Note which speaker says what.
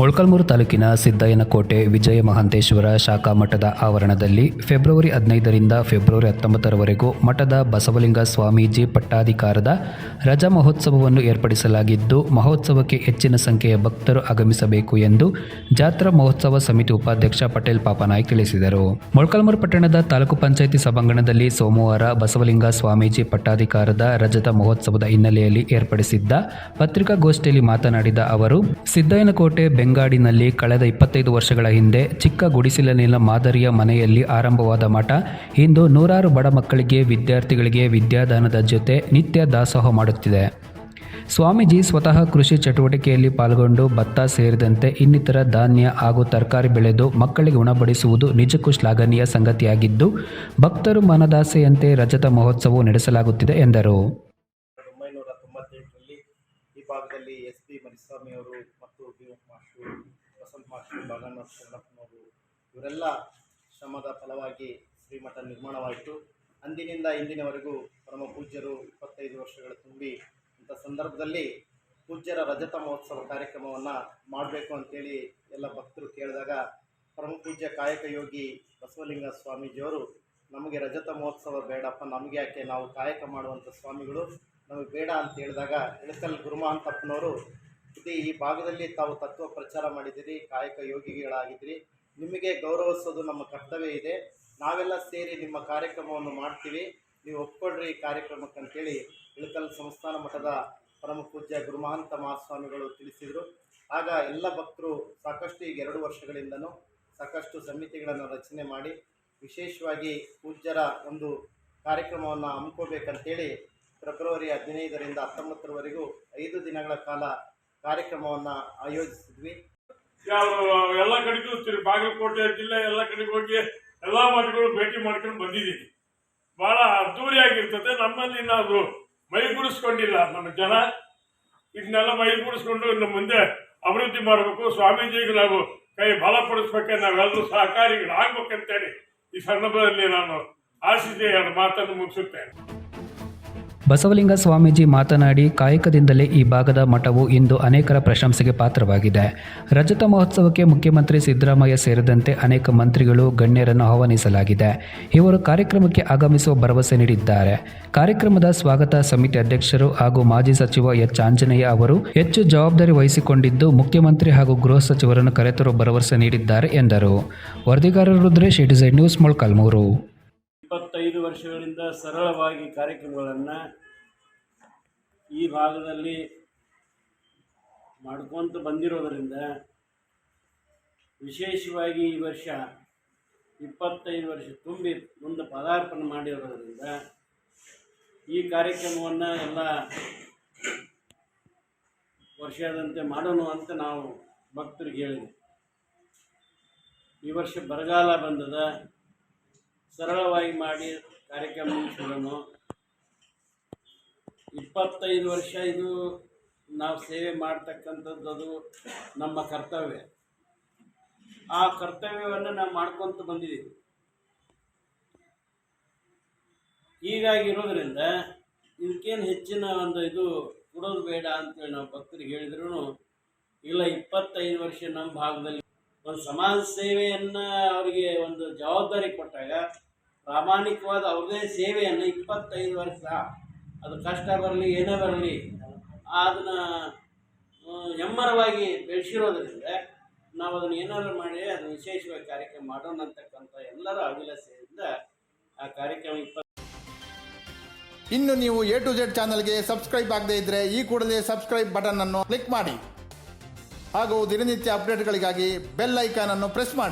Speaker 1: ಮೊಳಕಾಲ್ಮೂರು ತಾಲೂಕಿನ ಸಿದ್ದಯ್ಯನಕೋಟೆ ವಿಜಯ ಮಹಾಂತೇಶ್ವರ ಶಾಖಾ ಮಠದ ಆವರಣದಲ್ಲಿ ಫೆಬ್ರವರಿ ಹದಿನೈದರಿಂದ ಫೆಬ್ರವರಿ ಹತ್ತೊಂಬತ್ತರವರೆಗೂ ಮಠದ ಬಸವಲಿಂಗ ಸ್ವಾಮೀಜಿ ಪಟ್ಟಾಧಿಕಾರದ ರಜಾ ಮಹೋತ್ಸವವನ್ನು ಏರ್ಪಡಿಸಲಾಗಿದ್ದು, ಮಹೋತ್ಸವಕ್ಕೆ ಹೆಚ್ಚಿನ ಸಂಖ್ಯೆಯ ಭಕ್ತರು ಆಗಮಿಸಬೇಕು ಎಂದು ಜಾತ್ರಾ ಮಹೋತ್ಸವ ಸಮಿತಿ ಉಪಾಧ್ಯಕ್ಷ ಪಟೇಲ್ ಪಾಪನಾಯ್ ತಿಳಿಸಿದರು. ಮೊಳಕಾಲ್ಮೂರು ಪಟ್ಟಣದ ತಾಲೂಕು ಪಂಚಾಯಿತಿ ಸಭಾಂಗಣದಲ್ಲಿ ಸೋಮವಾರ ಬಸವಲಿಂಗ ಸ್ವಾಮೀಜಿ ಪಟ್ಟಾಧಿಕಾರದ ರಜತ ಮಹೋತ್ಸವದ ಹಿನ್ನೆಲೆಯಲ್ಲಿ ಏರ್ಪಡಿಸಿದ್ದ ಪತ್ರಿಕಾಗೋಷ್ಠಿಯಲ್ಲಿ ಮಾತನಾಡಿದ ಅವರು, ಸಿದ್ದಯ್ಯನಕೋಟೆ ಬೆಂಗಾಡಿನಲ್ಲಿ ಕಳೆದ ಇಪ್ಪತ್ತೈದು ವರ್ಷಗಳ ಹಿಂದೆ ಚಿಕ್ಕ ಗುಡಿಸಿಲನಿಲ ಮಾದರಿಯ ಮನೆಯಲ್ಲಿ ಆರಂಭವಾದ ಮಠ. ಇಂದು ನೂರಾರು ಬಡ ಮಕ್ಕಳಿಗೆ, ವಿದ್ಯಾರ್ಥಿಗಳಿಗೆ ವಿದ್ಯಾದಾನದ ಜೊತೆ ನಿತ್ಯ ದಾಸೋಹ ಮಾಡುತ್ತಿದೆ. ಸ್ವಾಮೀಜಿ ಸ್ವತಃ ಕೃಷಿ ಚಟುವಟಿಕೆಯಲ್ಲಿ ಪಾಲ್ಗೊಂಡು ಭತ್ತ ಸೇರಿದಂತೆ ಇನ್ನಿತರ ಧಾನ್ಯ ಹಾಗೂ ತರಕಾರಿ ಬೆಳೆದು ಮಕ್ಕಳಿಗೆ ಉಣಬಡಿಸುವುದು ನಿಜಕ್ಕೂ ಶ್ಲಾಘನೀಯ ಸಂಗತಿಯಾಗಿದ್ದು, ಭಕ್ತರು ಮನದಾಸೆಯಂತೆ ರಜತ ಮಹೋತ್ಸವ ನಡೆಸಲಾಗುತ್ತಿದೆ ಎಂದರು.
Speaker 2: ಈ ಭಾಗದಲ್ಲಿ ಎಸ್ ಪಿ ಮರಿಸ್ವಾಮಿ ಅವರು ಮತ್ತು ಭೀಮಪ್ಪ ಮಾಸ್ಟ್ರು, ವಸಂತ ಮಾಸ್ಟ್ರು ಬಾಗಣ್ಣ ಶರಣಪ್ಪನವರು ಇವರೆಲ್ಲ ಶ್ರಮದ ಫಲವಾಗಿ ಶ್ರೀಮಠ ನಿರ್ಮಾಣವಾಯಿತು. ಅಂದಿನಿಂದ ಇಂದಿನವರೆಗೂ ಪರಮ ಪೂಜ್ಯರು ಇಪ್ಪತ್ತೈದು ವರ್ಷಗಳ ತುಂಬಿ ಇಂಥ ಸಂದರ್ಭದಲ್ಲಿ ಪೂಜ್ಯರ ರಜತ ಮಹೋತ್ಸವ ಕಾರ್ಯಕ್ರಮವನ್ನು ಮಾಡಬೇಕು ಅಂತೇಳಿ ಎಲ್ಲ ಭಕ್ತರು ಕೇಳಿದಾಗ ಪರಮ ಪೂಜ್ಯ ಕಾಯಕ ಯೋಗಿ ಬಸವಲಿಂಗ ಸ್ವಾಮೀಜಿಯವರು, ನಮಗೆ ರಜತ ಮಹೋತ್ಸವ ಬೇಡಪ್ಪ ನಮಗೆ ಯಾಕೆ ನಾವು ಕಾಯಕ ಮಾಡುವಂಥ ಸ್ವಾಮಿಗಳು ನಮಗೆ ಬೇಡ ಅಂತ ಹೇಳಿದಾಗ ಇಳಕಲ್ ಗುರುಮಾಂತಪ್ಪನವರು ಇದು ಈ ಭಾಗದಲ್ಲಿ ತಾವು ತತ್ವ ಪ್ರಚಾರ ಮಾಡಿದ್ದೀರಿ, ಕಾಯಕ ಯೋಗಿಗಳಾಗಿದ್ದೀರಿ. ನಿಮಗೆ ಗೌರವಿಸೋದು ನಮ್ಮ ಕರ್ತವ್ಯ ಇದೆ. ನಾವೆಲ್ಲ ಸೇರಿ ನಿಮ್ಮ ಕಾರ್ಯಕ್ರಮವನ್ನು ಮಾಡ್ತೀವಿ. ನೀವು ಒಪ್ಕೊಡ್ರಿ ಈ ಕಾರ್ಯಕ್ರಮಕ್ಕೆ ಅಂತೇಳಿ ಇಳಕಲ್ ಸಂಸ್ಥಾನ ಮಠದ ಪರಮ ಪೂಜ್ಯ ಗುರುಮಹಂತ ಮಹಾಸ್ವಾಮಿಗಳು ತಿಳಿಸಿದರು. ಆಗ ಎಲ್ಲ ಭಕ್ತರು ಸಾಕಷ್ಟು ಈಗ ಎರಡು ವರ್ಷಗಳಿಂದನೂ ಸಾಕಷ್ಟು ಸಮಿತಿಗಳನ್ನು ರಚನೆ ಮಾಡಿ ವಿಶೇಷವಾಗಿ ಪೂಜ್ಯರ ಒಂದು ಕಾರ್ಯಕ್ರಮವನ್ನು ಹಮ್ಮಿಕೋಬೇಕಂತೇಳಿ ಫೆಬ್ರವರಿ ಹದಿನೈದರಿಂದ ಹತ್ತೊಂಬತ್ತರವರೆಗೂ ಐದು ದಿನಗಳ ಕಾಲ ಕಾರ್ಯಕ್ರಮವನ್ನು ಆಯೋಜಿಸಿದ್ವಿ.
Speaker 3: ಎಲ್ಲ ಕಡೆಗೂ ತಿರು, ಬಾಗಲಕೋಟೆ ಜಿಲ್ಲೆ ಎಲ್ಲ ಕಡೆಗೆ ಹೋಗಿ ಎಲ್ಲ ಮಠಗಳು ಭೇಟಿ ಮಾಡ್ಕೊಂಡು ಬಂದಿದ್ದೀನಿ ಭಾಳ ಅದ್ದೂರಿಯಾಗಿರ್ತದೆ ನಮ್ಮಲ್ಲಿ ನಾವು ಮೈಗೂಡಿಸ್ಕೊಂಡಿಲ್ಲ ನಮ್ಮ ಜನ. ಇದನ್ನೆಲ್ಲ ಮೈಗೂಡಿಸ್ಕೊಂಡು ಇನ್ನು ಮುಂದೆ ಅಭಿವೃದ್ಧಿ ಮಾಡಬೇಕು. ಸ್ವಾಮೀಜಿಗೆ ನಾವು ಕೈ ಬಲಪಡಿಸ್ಬೇಕೆ ನಾವೆಲ್ಲರೂ ಸಹಕಾರಿಗಳಾಗಬೇಕಂತೇಳಿ ಈ ಸಂದರ್ಭದಲ್ಲಿ ನಾನು ಆಶಿಸಿ ಎರಡು ಮಾತನ್ನು ಮುಗಿಸುತ್ತೇನೆ.
Speaker 1: ಬಸವಲಿಂಗ ಸ್ವಾಮೀಜಿ ಮಾತನಾಡಿ ಕಾಯಕದಿಂದಲೇ ಈ ಭಾಗದ ಮಠವು ಇಂದು ಅನೇಕರ ಪ್ರಶಂಸೆಗೆ ಪಾತ್ರವಾಗಿದೆ. ರಜತ ಮಹೋತ್ಸವಕ್ಕೆ ಮುಖ್ಯಮಂತ್ರಿ ಸಿದ್ದರಾಮಯ್ಯ ಸೇರಿದಂತೆ ಅನೇಕ ಮಂತ್ರಿಗಳು, ಗಣ್ಯರನ್ನು ಆಹ್ವಾನಿಸಲಾಗಿದೆ. ಇವರು ಕಾರ್ಯಕ್ರಮಕ್ಕೆ ಆಗಮಿಸುವ ಭರವಸೆ ನೀಡಿದ್ದಾರೆ. ಕಾರ್ಯಕ್ರಮದ ಸ್ವಾಗತ ಸಮಿತಿ ಅಧ್ಯಕ್ಷರು ಹಾಗೂ ಮಾಜಿ ಸಚಿವ ಎಚ್. ಆಂಜನೇಯ ಅವರು ಹೆಚ್ಚು ಜವಾಬ್ದಾರಿ ವಹಿಸಿಕೊಂಡಿದ್ದು ಮುಖ್ಯಮಂತ್ರಿ ಹಾಗೂ ಗೃಹ ಸಚಿವರನ್ನು ಕರೆತರುವ ಭರವಸೆ ನೀಡಿದ್ದಾರೆ ಎಂದರು. ವರದಿಗಾರರು ರುದ್ರೇಶ್ ಇಟಿಸೈಡ್ ನ್ಯೂಸ್, ಮೊಳಕಾಲ್ಮೂರು.
Speaker 4: ವರ್ಷಗಳಿಂದ ಸರಳವಾಗಿ ಕಾರ್ಯಕ್ರಮಗಳನ್ನು ಈ ಭಾಗದಲ್ಲಿ ಮಾಡ್ಕೊತ ಬಂದಿರೋದರಿಂದ ವಿಶೇಷವಾಗಿ ಈ ವರ್ಷ ಇಪ್ಪತ್ತೈದು ವರ್ಷ ತುಂಬಿ ಮುಂದೆ ಪದಾರ್ಪಣೆ ಮಾಡಿರೋದರಿಂದ ಈ ಕಾರ್ಯಕ್ರಮವನ್ನು ಎಲ್ಲ ವರ್ಷದಂತೆ ಮಾಡೋಣ ಅಂತ ನಾವು ಭಕ್ತರಿಗೆ ಹೇಳಿದ್ವಿ. ಈ ವರ್ಷ ಬರಗಾಲ ಬಂದದ. ಸರಳವಾಗಿ ಮಾಡಿ ಕಾರ್ಯಕ್ರಮ ಶುರು ಇಪ್ಪತ್ತೈದು ವರ್ಷ ಇದು ನಾವು ಸೇವೆ ಮಾಡ್ತಕ್ಕಂಥದ್ದು ಅದು ನಮ್ಮ ಕರ್ತವ್ಯ. ಆ ಕರ್ತವ್ಯವನ್ನು ನಾವು ಮಾಡ್ಕೊತ ಬಂದಿದ್ದೀವಿ. ಹೀಗಾಗಿರೋದ್ರಿಂದ ಇದಕ್ಕೇನು ಹೆಚ್ಚಿನ ಒಂದು ಇದು ಕೊಡೋದು ಬೇಡ ಅಂತೇಳಿ ನಾವು ಭಕ್ತರಿಗೆ ಹೇಳಿದ್ರು ಇಲ್ಲ ಇಪ್ಪತ್ತೈದು ವರ್ಷ ನಮ್ಮ ಭಾಗದಲ್ಲಿ ಒಂದು ಸಮಾಜ ಸೇವೆಯನ್ನು ಅವರಿಗೆ ಒಂದು ಜವಾಬ್ದಾರಿ ಕೊಟ್ಟಾಗ ಪ್ರಾಮಾಣಿಕವಾದ ಅವ್ರದೇ ಸೇವೆಯನ್ನು ಇಪ್ಪತ್ತೈದು ವರ್ಷ, ಅದು ಕಷ್ಟ ಬರಲಿ, ಏನೇ ಬರಲಿ, ಅದನ್ನು ಹೆಮ್ಮರವಾಗಿ ಬೆಳೆಸಿರೋದ್ರಿಂದ ನಾವು ಅದನ್ನು ಏನಾದರೂ ಮಾಡಿ, ಅದು ವಿಶೇಷವಾಗಿ ಕಾರ್ಯಕ್ರಮ ಮಾಡೋಣ ಅಂತಕ್ಕಂಥ ಎಲ್ಲರ ಅಭಿಲಾಷೆಯಿಂದ ಆ ಕಾರ್ಯಕ್ರಮ ಇಪ್ಪತ್ತು
Speaker 5: ಇನ್ನು ನೀವು ಎ ಟು ಜೆಡ್ ಚಾನಲ್ಗೆ ಸಬ್ಸ್ಕ್ರೈಬ್ ಆಗದೇ ಇದ್ದರೆ ಈ ಕೂಡಲೇ ಸಬ್ಸ್ಕ್ರೈಬ್ ಬಟನ್ ಅನ್ನು ಕ್ಲಿಕ್ ಮಾಡಿ. ಹಾಗೂ ದಿನನಿತ್ಯ ಅಪ್ಡೇಟ್ಗಳಿಗಾಗಿ ಬೆಲ್ ಐಕಾನ್ ಅನ್ನು ಪ್ರೆಸ್ ಮಾಡಿ.